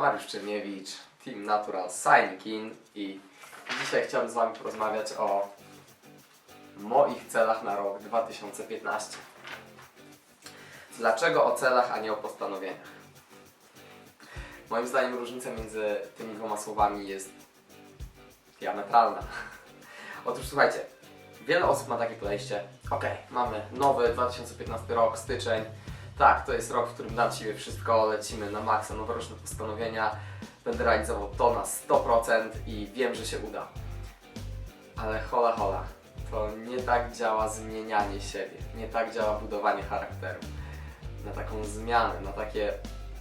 Mariusz Czerniewicz, Team Natural Signing In i dzisiaj chciałbym z Wami porozmawiać o moich celach na rok 2015. Dlaczego o celach, a nie o postanowieniach? Moim zdaniem różnica między tymi dwoma słowami jest diametralna. Otóż słuchajcie, wiele osób ma takie podejście. Ok, mamy nowy 2015 rok, styczeń. Tak, to jest rok, w którym dam siebie wszystko, lecimy na maksa, noworoczne postanowienia. Będę realizował to na 100% i wiem, że się uda. Ale hola hola, to nie tak działa zmienianie siebie, nie tak działa budowanie charakteru. Na taką zmianę, na takie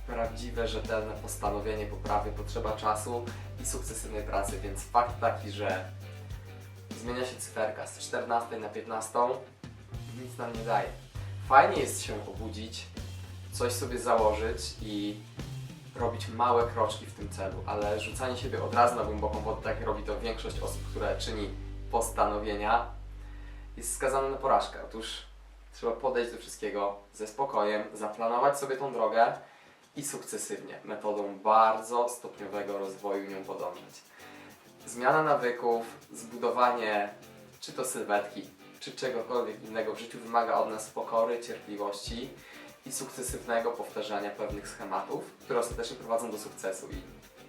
prawdziwe, rzetelne postanowienie poprawy potrzeba czasu i sukcesywnej pracy, więc fakt taki, że zmienia się cyferka z 14 na 15, nic nam nie daje. Fajnie jest się obudzić, coś sobie założyć i robić małe kroczki w tym celu, ale rzucanie siebie od razu na głęboką wodę, tak robi to większość osób, które czyni postanowienia, jest skazane na porażkę. Otóż trzeba podejść do wszystkiego ze spokojem, zaplanować sobie tą drogę i sukcesywnie, metodą bardzo stopniowego rozwoju nią podążać. Zmiana nawyków, zbudowanie czy to sylwetki, czy czegokolwiek innego w życiu wymaga od nas pokory, cierpliwości i sukcesywnego powtarzania pewnych schematów, które ostatecznie prowadzą do sukcesu. I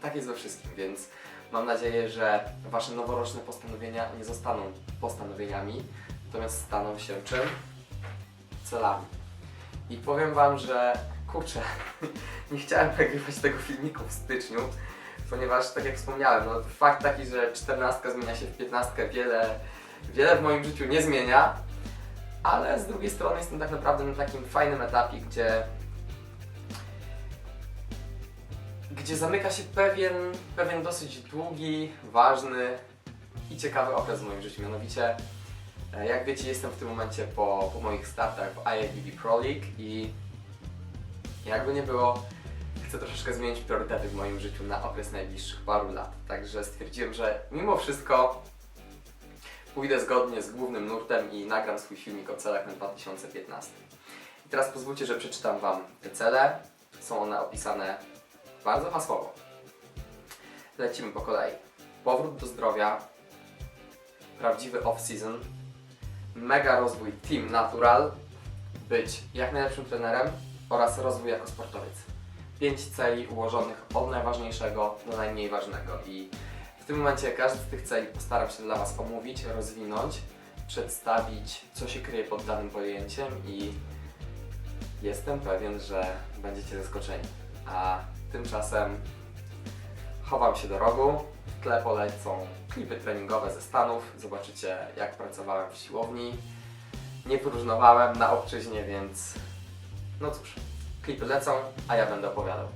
tak jest we wszystkim, więc mam nadzieję, że Wasze noworoczne postanowienia nie zostaną postanowieniami, natomiast staną się czym? Celami. I powiem Wam, że kurczę, nie chciałem nagrywać tego filmiku w styczniu, ponieważ tak jak wspomniałem, no fakt taki, że 14 zmienia się w 15, wiele, wiele w moim życiu nie zmienia, ale z drugiej strony jestem tak naprawdę na takim fajnym etapie, gdzie gdzie zamyka się pewien, pewien dosyć długi, ważny i ciekawy okres w moim życiu. Mianowicie, e, jak wiecie, jestem w tym momencie po, po moich startach w IFBB Pro League i jakby nie było, chcę troszeczkę zmienić priorytety w moim życiu na okres najbliższych paru lat. Także stwierdziłem, że mimo wszystko pójdę zgodnie z głównym nurtem i nagram swój filmik o celach na 2015. I teraz pozwólcie, że przeczytam Wam te cele. Są one opisane bardzo hasłowo. Lecimy po kolei. Powrót do zdrowia, prawdziwy off-season, mega rozwój Team Natural, być jak najlepszym trenerem oraz rozwój jako sportowiec. Pięć celi ułożonych od najważniejszego do najmniej ważnego i tym momencie każdy z tych celi postaram się dla Was omówić, rozwinąć, przedstawić, co się kryje pod danym pojęciem i jestem pewien, że będziecie zaskoczeni. A tymczasem chowam się do rogu, w tle polecą klipy treningowe ze Stanów, zobaczycie jak pracowałem w siłowni. Nie próżnowałem na obczyźnie, więc no cóż, klipy lecą, a ja będę opowiadał.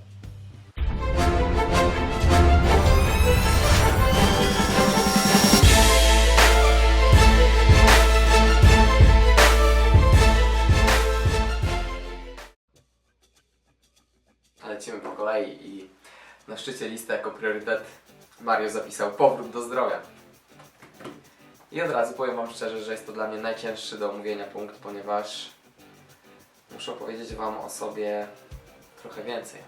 I na szczycie listy jako priorytet Mario zapisał powrót do zdrowia. I od razu powiem Wam szczerze, że jest to dla mnie najcięższy do omówienia punkt, ponieważ muszę opowiedzieć Wam o sobie trochę więcej.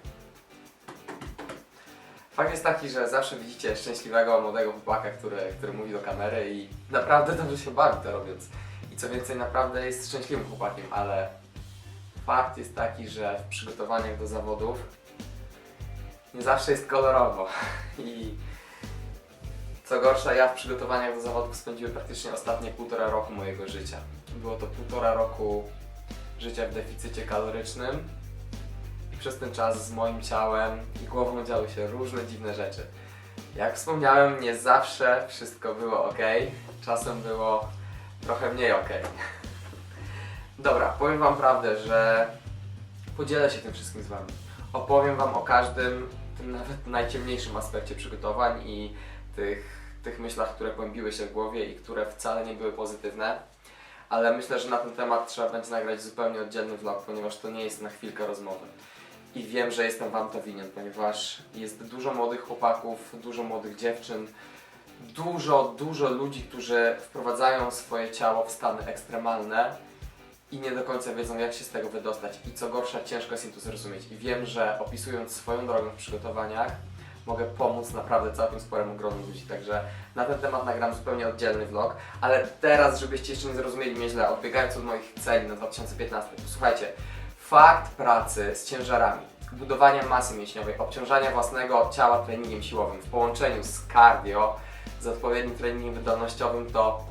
Fakt jest taki, że zawsze widzicie szczęśliwego, młodego chłopaka, który, który mówi do kamery i naprawdę dobrze się bawi to robiąc. I co więcej, naprawdę jest szczęśliwym chłopakiem, ale fakt jest taki, że w przygotowaniach do zawodów nie zawsze jest kolorowo. I co gorsza, ja w przygotowaniach do zawodów spędziłem praktycznie ostatnie półtora roku mojego życia. Było to półtora roku życia w deficycie kalorycznym i przez ten czas z moim ciałem i głową działy się różne dziwne rzeczy. Jak wspomniałem, nie zawsze wszystko było ok, czasem było trochę mniej ok. Dobra, powiem Wam prawdę, że podzielę się tym wszystkim z Wami. Opowiem Wam o każdym, tym nawet najciemniejszym aspekcie przygotowań i tych, tych myślach, które kłębiły się w głowie i które wcale nie były pozytywne. Ale myślę, że na ten temat trzeba będzie nagrać zupełnie oddzielny vlog, ponieważ to nie jest na chwilkę rozmowy. I wiem, że jestem Wam to winien, ponieważ jest dużo młodych chłopaków, dużo młodych dziewczyn, dużo, dużo ludzi, którzy wprowadzają swoje ciało w stany ekstremalne i nie do końca wiedzą, jak się z tego wydostać. I co gorsza, ciężko jest im to zrozumieć. I wiem, że opisując swoją drogę w przygotowaniach, mogę pomóc naprawdę całkiem sporemu gronu ludzi. Także na ten temat nagram zupełnie oddzielny vlog. Ale teraz, żebyście jeszcze nie zrozumieli mnie źle, odbiegając od moich celi na 2015, posłuchajcie. Fakt pracy z ciężarami, budowania masy mięśniowej, obciążania własnego ciała treningiem siłowym w połączeniu z cardio, z odpowiednim treningiem wydolnościowym to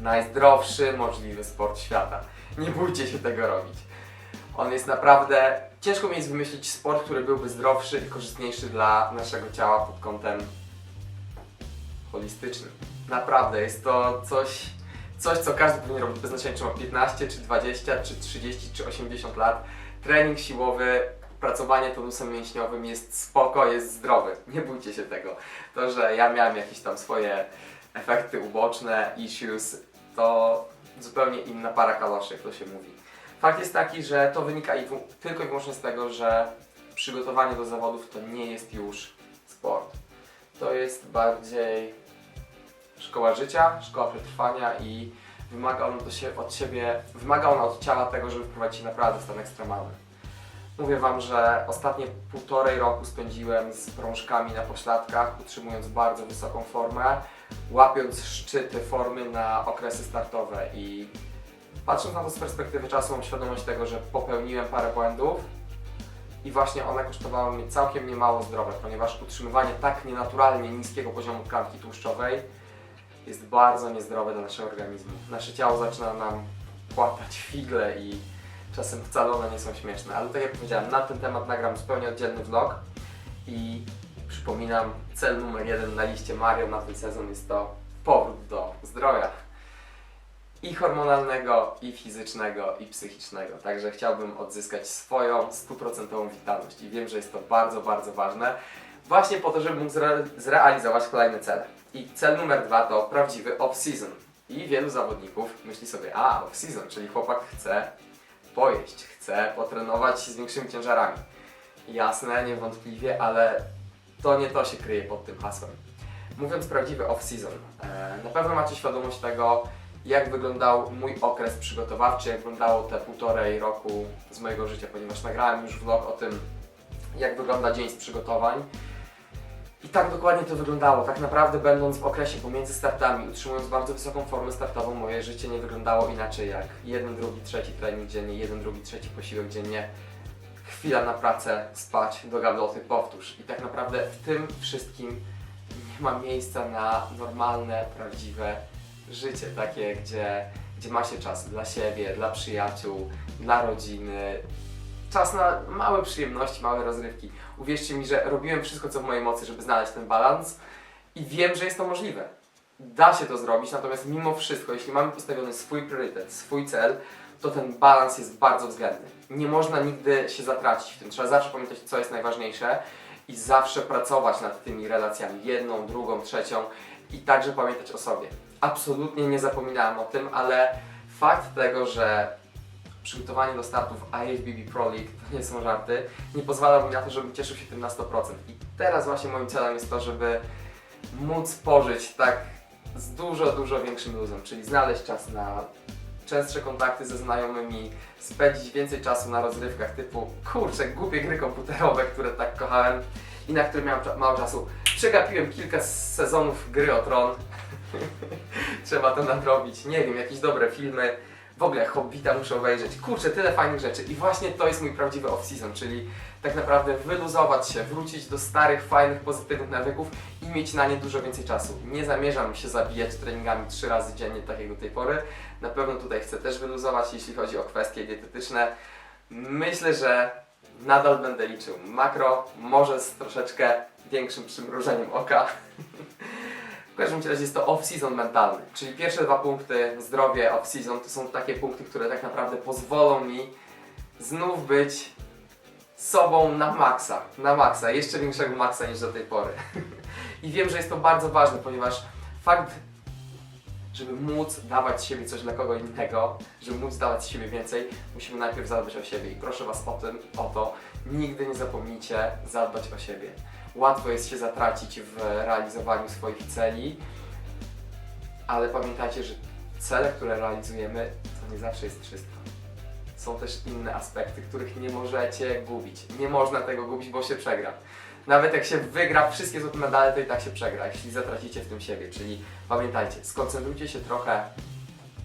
najzdrowszy możliwy sport świata. Nie bójcie się tego robić. On jest naprawdę. Ciężko mi jest wymyślić sport, który byłby zdrowszy i korzystniejszy dla naszego ciała pod kątem holistycznym. Naprawdę jest to coś, coś co każdy powinien robić bez znaczenia, czy ma 15, czy 20, czy 30, czy 80 lat. Trening siłowy, pracowanie tonusem mięśniowym jest spoko, jest zdrowy. Nie bójcie się tego. To, że ja miałem jakieś tam swoje efekty uboczne, issues, to zupełnie inna para kaloszy, jak to się mówi. Fakt jest taki, że to wynika i tylko i wyłącznie z tego, że przygotowanie do zawodów to nie jest już sport. To jest bardziej szkoła życia, szkoła przetrwania i wymaga sie- od siebie, wymaga ona od ciała tego, żeby wprowadzić naprawdę stan ekstremalny. Mówię Wam, że ostatnie półtorej roku spędziłem z prążkami na pośladkach, utrzymując bardzo wysoką formę, łapiąc szczyty formy na okresy startowe i patrząc na to z perspektywy czasu mam świadomość tego, że popełniłem parę błędów i właśnie one kosztowały mnie całkiem niemało zdrowia, ponieważ utrzymywanie tak nienaturalnie niskiego poziomu tkanki tłuszczowej jest bardzo niezdrowe dla naszego organizmu. Nasze ciało zaczyna nam płatać figle i czasem wcale one nie są śmieszne, ale tak jak powiedziałem, na ten temat nagram zupełnie oddzielny vlog i przypominam, cel numer jeden na liście Mario na ten sezon jest to powrót do zdrowia i hormonalnego, i fizycznego, i psychicznego. Także chciałbym odzyskać swoją stuprocentową witalność i wiem, że jest to bardzo, bardzo ważne właśnie po to, żeby móc zre zrealizować kolejne cele. I cel numer dwa to prawdziwy off-season. I wielu zawodników myśli sobie, a off-season, czyli chłopak chce pojeść, chce potrenować z większymi ciężarami. Jasne, niewątpliwie, ale to nie to się kryje pod tym hasłem. Mówiąc prawdziwy off-season, e, na pewno macie świadomość tego, jak wyglądał mój okres przygotowawczy, jak wyglądało te półtorej roku z mojego życia, ponieważ nagrałem już vlog o tym, jak wygląda dzień z przygotowań. I tak dokładnie to wyglądało. Tak naprawdę będąc w okresie pomiędzy startami, utrzymując bardzo wysoką formę startową, moje życie nie wyglądało inaczej jak jeden, drugi, trzeci trening dziennie, jeden, drugi, trzeci posiłek dziennie, chwila na pracę, spać, do gabloty, powtórz. I tak naprawdę w tym wszystkim nie ma miejsca na normalne, prawdziwe życie, takie, gdzie, gdzie ma się czas dla siebie, dla przyjaciół, dla rodziny, czas na małe przyjemności, małe rozrywki. Uwierzcie mi, że robiłem wszystko, co w mojej mocy, żeby znaleźć ten balans i wiem, że jest to możliwe. Da się to zrobić, natomiast mimo wszystko, jeśli mamy postawiony swój priorytet, swój cel, to ten balans jest bardzo względny. Nie można nigdy się zatracić w tym. Trzeba zawsze pamiętać, co jest najważniejsze i zawsze pracować nad tymi relacjami, jedną, drugą, trzecią i także pamiętać o sobie. Absolutnie nie zapominałem o tym, ale fakt tego, że przygotowanie do startów IFBB Pro League to nie są żarty, nie pozwala mi na to, żebym cieszył się tym na 100%. I teraz właśnie moim celem jest to, żeby móc pożyć tak z dużo, dużo większym luzem, czyli znaleźć czas na częstsze kontakty ze znajomymi, spędzić więcej czasu na rozrywkach typu, kurczę, głupie gry komputerowe, które tak kochałem i na które miałem mało czasu. Przegapiłem kilka sezonów gry o tron. Trzeba to nadrobić. Nie wiem, jakieś dobre filmy. W ogóle Hobbita muszę obejrzeć. Kurczę, tyle fajnych rzeczy. I właśnie to jest mój prawdziwy off-season, czyli tak naprawdę wyluzować się, wrócić do starych, fajnych, pozytywnych nawyków i mieć na nie dużo więcej czasu. Nie zamierzam się zabijać treningami trzy razy dziennie, tak jak do tej pory. Na pewno tutaj chcę też wyluzować, jeśli chodzi o kwestie dietetyczne. Myślę, że nadal będę liczył makro, może z troszeczkę większym przymrużeniem oka. W każdym razie jest to off-season mentalny, czyli pierwsze dwa punkty, zdrowie, off-season, to są takie punkty, które tak naprawdę pozwolą mi znów być sobą na maksa, na maksa, jeszcze większego maksa niż do tej pory. I wiem, że jest to bardzo ważne, ponieważ fakt, żeby móc dawać z siebie coś dla kogo innego, żeby móc dawać z siebie więcej, musimy najpierw zadbać o siebie. I proszę Was o tym, o to, nigdy nie zapomnijcie zadbać o siebie. Łatwo jest się zatracić w realizowaniu swoich celi, ale pamiętajcie, że cele, które realizujemy, to nie zawsze jest wszystko. są też inne aspekty, których nie możecie gubić. Nie można tego gubić, bo się przegra. Nawet jak się wygra wszystkie złote medale, to i tak się przegra, jeśli zatracicie w tym siebie. Czyli pamiętajcie, skoncentrujcie się trochę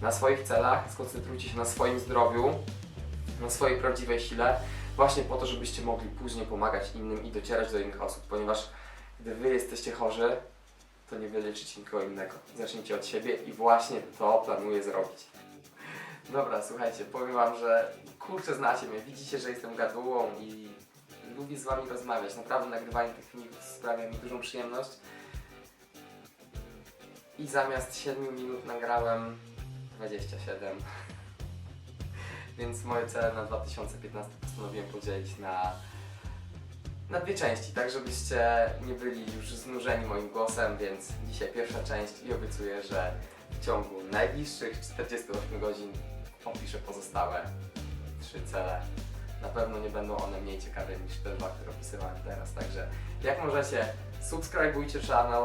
na swoich celach, skoncentrujcie się na swoim zdrowiu, na swojej prawdziwej sile, właśnie po to, żebyście mogli później pomagać innym i docierać do innych osób, ponieważ gdy wy jesteście chorzy, to nie wyleczycie nikogo innego. Zacznijcie od siebie i właśnie to planuję zrobić. Dobra, słuchajcie, powiem wam, że kurczę znacie mnie, widzicie, że jestem gadułą i lubię z wami rozmawiać. Naprawdę nagrywanie tych filmików sprawia mi dużą przyjemność. I zamiast 7 minut nagrałem 27. Więc moje cele na 2015 postanowiłem podzielić na, na dwie części, tak żebyście nie byli już znużeni moim głosem, więc dzisiaj pierwsza część i obiecuję, że w ciągu najbliższych 48 godzin opiszę pozostałe trzy cele. Na pewno nie będą one mniej ciekawe niż te dwa, które opisywałem teraz, także jak możecie, subskrybujcie channel,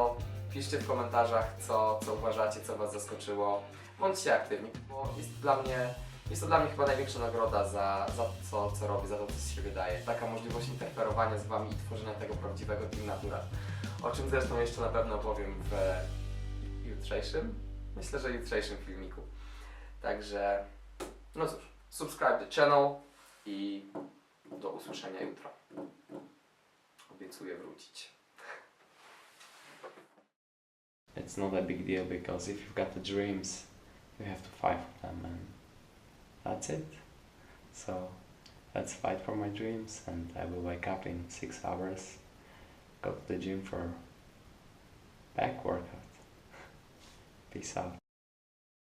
piszcie w komentarzach, co, co uważacie, co Was zaskoczyło. Bądźcie aktywni, bo jest dla mnie, jest to dla mnie chyba największa nagroda za, za to, co robię, za to, co z siebie daję. Taka możliwość interferowania z Wami i tworzenia tego prawdziwego Team Natura. O czym zresztą jeszcze na pewno powiem w jutrzejszym, myślę, że jutrzejszym filmiku. Także, no cóż, subscribe the channel i do usłyszenia jutro. Obiecuję wrócić. it's not a big deal because if you've got the dreams, you have to fight for them, and that's it. So let's fight for my dreams, and I will wake up in six hours, go to the gym for back workout. Peace out.